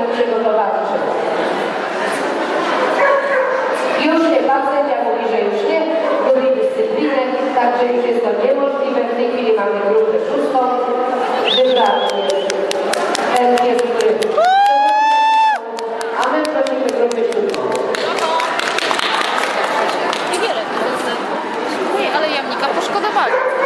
do czego dowadzi. Już nie, pan sędzia mówi, że już nie, lubi dyscyplinę, także już jest to niemożliwe. W tej chwili mamy grupę szóstą, wybrany jest ten jest, który a my prosimy grupę siódmą. Niewiele, ale.